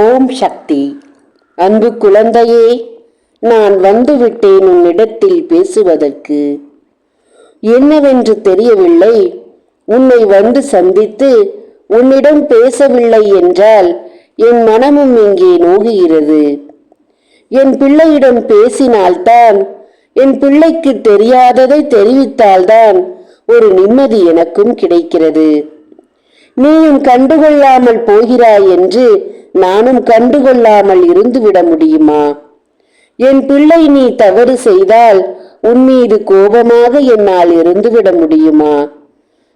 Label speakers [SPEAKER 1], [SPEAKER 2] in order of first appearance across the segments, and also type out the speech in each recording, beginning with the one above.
[SPEAKER 1] ஓம் சக்தி. அன்பு குழந்தையே நான் வந்துவிட்டேன் உன்னிடத்தில் பேசுவதற்கு. என்னவென்று தெரியவில்லை உன்னை வந்து சந்தித்து உன்னிடம் பேசவில்லை என்றால் என் மனமும் இங்கே நோகுகிறது. என் பிள்ளையிடம் பேசினால்தான் என் பிள்ளைக்கு தெரியாததை தெரிவித்தால்தான் ஒரு நிம்மதி எனக்கும் கிடைக்கிறது. நீயும் கண்டுகொள்ளாமல் போகிறாய் என்று நானும் கண்டுகொள்ளாமல் இருந்துவிட முடியுமா? என் பிள்ளை நீ தவறு செய்தால் உன் மீது கோபமாக என்னால் இருந்துவிட முடியுமா?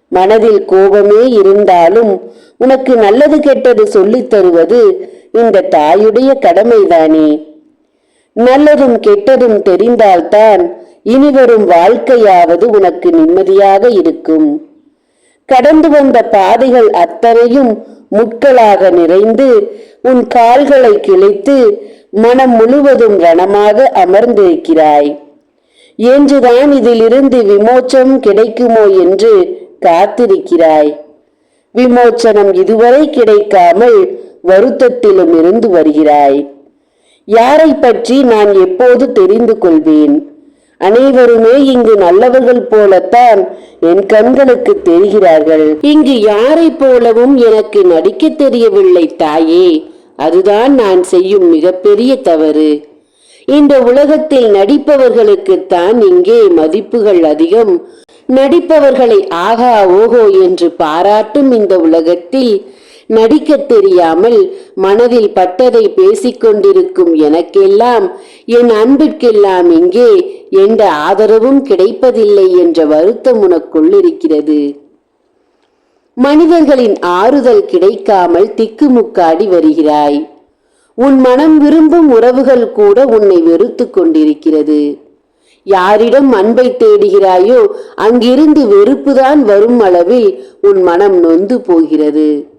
[SPEAKER 1] மனதில் கோபமே இருந்தாலும் உனக்கு நல்லது கெட்டது சொல்லித் தருவது இந்த தாயுடைய கடமைதானே. நல்லதும் கெட்டதும் தெரிந்தால்தான் இனிவரும் வாழ்க்கையாவது உனக்கு நிம்மதியாக இருக்கும். கடந்து வந்த பாதைகள் அத்தனையும் முட்களாக நிறைந்து உன் கால்களை கிழித்து மனம் முழுவதும் ரணமாக அமர்ந்திருக்கிறாய். என்றுதான் இதிலிருந்து விமோச்சம் கிடைக்குமோ என்று காத்திருக்கிறாய். விமோச்சனம் இதுவரை கிடைக்காமல் வருத்தத்திலும் இருந்து வருகிறாய். யாரை பற்றி நான் எப்போது தெரிந்து கொள்வேன்? அனைவருமே இங்கு நல்லவர்கள் போலத்தான் என் கண்களுக்கு தெரிகிறார்கள். இங்கு யாரை போலவும் எனக்கு நடிக்க தெரியவில்லை தாயே. அதுதான் நான் செய்யும் மிகப்பெரிய தவறு. இந்த உலகத்தில் நடிப்பவர்களுக்குத்தான் இங்கே மதிப்புகள் அதிகம். நடிப்பவர்களை ஆகா ஓஹோ என்று பாராட்டும் இந்த உலகத்தில் நடிக்கத் தெரியாமல் மனதில் பட்டதை பேசிக் கொண்டிருக்கும் எனக்கெல்லாம் என் அன்பிற்கெல்லாம் இங்கே எந்த ஆதரவும் கிடைப்பதில்லை என்ற வருத்தம் உனக்குள் இருக்கிறது. மனிதர்களின் ஆறுதல் கிடைக்காமல் திக்குமுக்காடி வருகிறாய். உன் மனம் விரும்பும் உறவுகள் கூட உன்னை வெறுத்து கொண்டிருக்கிறது. யாரிடம் அன்பை தேடுகிறாயோ அங்கிருந்து வெறுப்புதான் வரும் அளவில் உன் மனம் நொந்து போகிறது.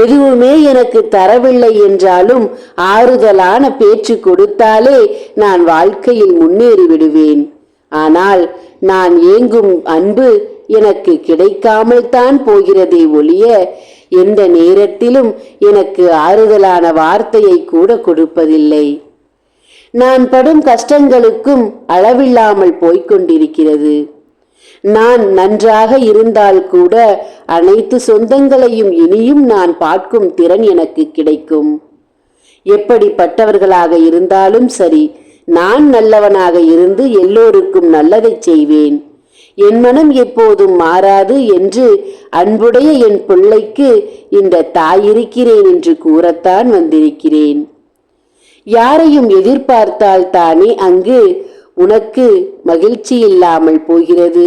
[SPEAKER 1] எதுவுமே எனக்கு தரவில்லை என்றாலும் ஆறுதலான பேச்சு கொடுத்தாலே நான் வாழ்க்கையில் முன்னேறி விடுவேன். ஆனால் நான் ஏங்கும் அன்பு எனக்கு கிடைக்காமல் தான் போகிறதே ஒழிய எந்த நேரத்திலும் எனக்கு ஆறுதலான வார்த்தையை கூட கொடுப்பதில்லை. நான் படும் கஷ்டங்களுக்கும் அளவில்லாமல் போய்க் கொண்டிருக்கிறது. நான் நன்றாக இருந்தால் கூட அனைத்து சொந்தங்களையும் இனியும் நான் பார்க்கும் திறன் எனக்கு கிடைக்கும். எப்படிப்பட்டவர்களாக இருந்தாலும் சரி நான் நல்லவனாக இருந்து எல்லோருக்கும் நல்லதை செய்வேன். என் மனம் எப்போதும் மாறாது என்று அன்புடைய என் பிள்ளைக்கு இந்த தாயிருக்கிறேன் என்று கூறத்தான் வந்திருக்கிறேன். யாரையும் எதிர்பார்த்தால் தானே அங்கு உனக்கு மகிழ்ச்சி இல்லாமல் போகிறது.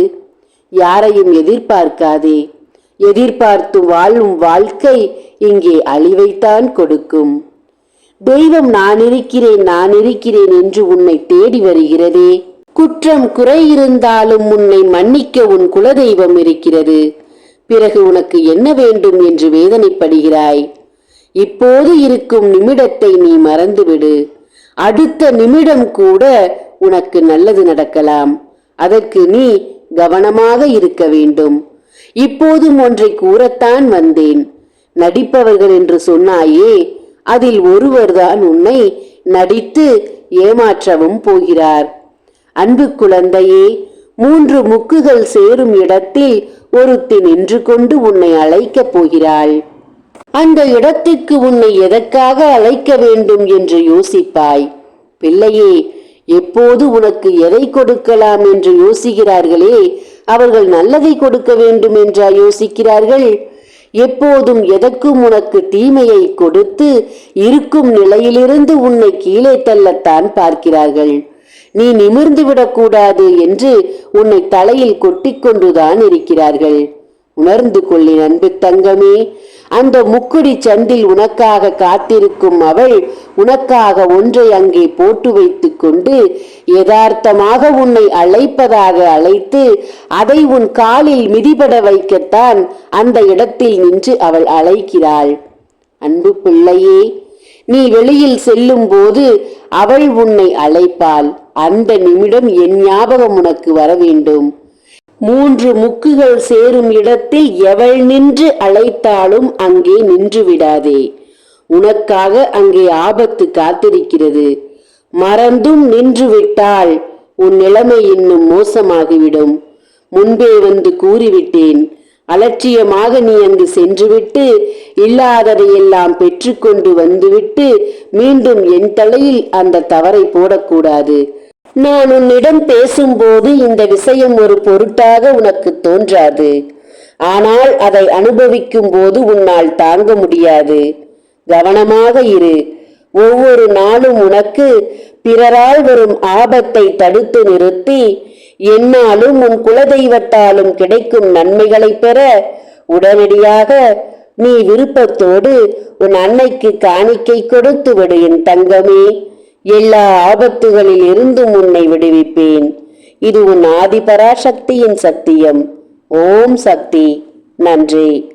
[SPEAKER 1] யாரையும் எதிர்பார்க்காதே. எதிர்பார்த்து வாழும் வாழ்க்கை இங்கே அழிவைத்தான் கொடுக்கும். தெய்வம் நான் இருக்கிறேன் நான் இருக்கிறேன் என்று உன்னை தேடி வருகிறதே. குற்றம் குறை இருந்தாலும் உன்னை மன்னிக்க உன் குலதெய்வம் இருக்கிறது. பிறகு உனக்கு என்ன வேண்டும் என்று வேதனைப்படுகிறாய். இப்போது இருக்கும் நிமிடத்தை நீ மறந்துவிடு. அடுத்த நிமிடம் கூட உனக்கு நல்லது நடக்கலாம். அதற்கு நீ கவனமாக இருக்க வேண்டும். இப்போதும் ஒன்றை கூறத்தான் வந்தேன். நடிப்பவர்கள் என்று சொன்னாயே அதில் ஒருவர்தான் உன்னை நடித்து ஏமாற்றவும் போகிறார். அன்பு குழந்தையே மூன்று முக்குகள் சேரும் இடத்தில் ஒருத்தி நின்று கொண்டு உன்னை அழைக்கப் போகிறாள். அந்த இடத்திற்கு உன்னை எதற்காக அழைக்க வேண்டும் என்று யோசிப்பாய். பிள்ளையே எப்போது உனக்கு எதை கொடுக்கலாம் என்று யோசிக்கிறார்களே? அவர்கள் நல்லதை கொடுக்க வேண்டும் என்றா யோசிக்கிறார்கள்? எப்போதும் எதற்கும் உனக்கு தீமையை கொடுத்து இருக்கும் நிலையிலிருந்து உன்னை கீழே தள்ளத்தான் பார்க்கிறார்கள். நீ நிமிர்ந்து விடக்கூடாது என்று உன்னை தலையில் கொட்டிக்கொண்டுதான் இருக்கிறார்கள். உணர்ந்து கொள்ளின் அன்பு தங்கமே அந்த முக்குடி சந்தில் உனக்காக காத்திருக்கும் அவள் உனக்காக ஒன்றை அங்கே போட்டு வைத்துக் கொண்டு யதார்த்தமாக உன்னை அழைப்பதாக அழைத்து அதை உன் காலில் மிதிபட வைக்கத்தான் அந்த இடத்தில் நின்று அவள் அழைக்கிறாள். அன்பு பிள்ளையே நீ வெளியில் செல்லும் போது அவள் உன்னை அழைப்பாள். அந்த நிமிடம் என் ஞாபகம் உனக்கு வர வேண்டும் மூன்று முக்குகள் சேரும் இடத்தில் எவள் நின்று அழைத்தாலும் அங்கே நின்று விடாதே. உனக்காக அங்கே ஆபத்து காத்திருக்கிறது. மறந்தும் நின்று விட்டால் உன் நிலைமை இன்னும் மோசமாகிவிடும். முன்பே வந்து கூறிவிட்டேன். அலட்சியமாக நீ அங்கு சென்றுவிட்டு இல்லாததையெல்லாம் பெற்றுக்கொண்டு வந்துவிட்டு மீண்டும் என் தலையில் அந்த தவறை போடக்கூடாது. நான் உன்னிடம் பேசும்போது இந்த விஷயம் ஒரு பொருட்டாக உனக்கு தோன்றாது. ஆனால் அதை அனுபவிக்கும் போது உன்னால் தாங்க முடியாது. கவனமாக இரு. ஒவ்வொரு நாளும் உனக்கு பிறரால் வரும் ஆபத்தை தடுத்து நிறுத்தி என்னாலும் உன் குலதெய்வத்தாலும் கிடைக்கும் நன்மைகளை பெற உடனடியாக நீ விருப்பத்தோடு உன் அன்னைக்கு காணிக்கை கொடுத்து விடு என் தங்கமே. எல்லா ஆபத்துகளில் இருந்தும் உன்னை விடுவிப்பேன். இது உன் ஆதிபராசக்தியின் சத்தியம். ஓம் சக்தி. நன்றி.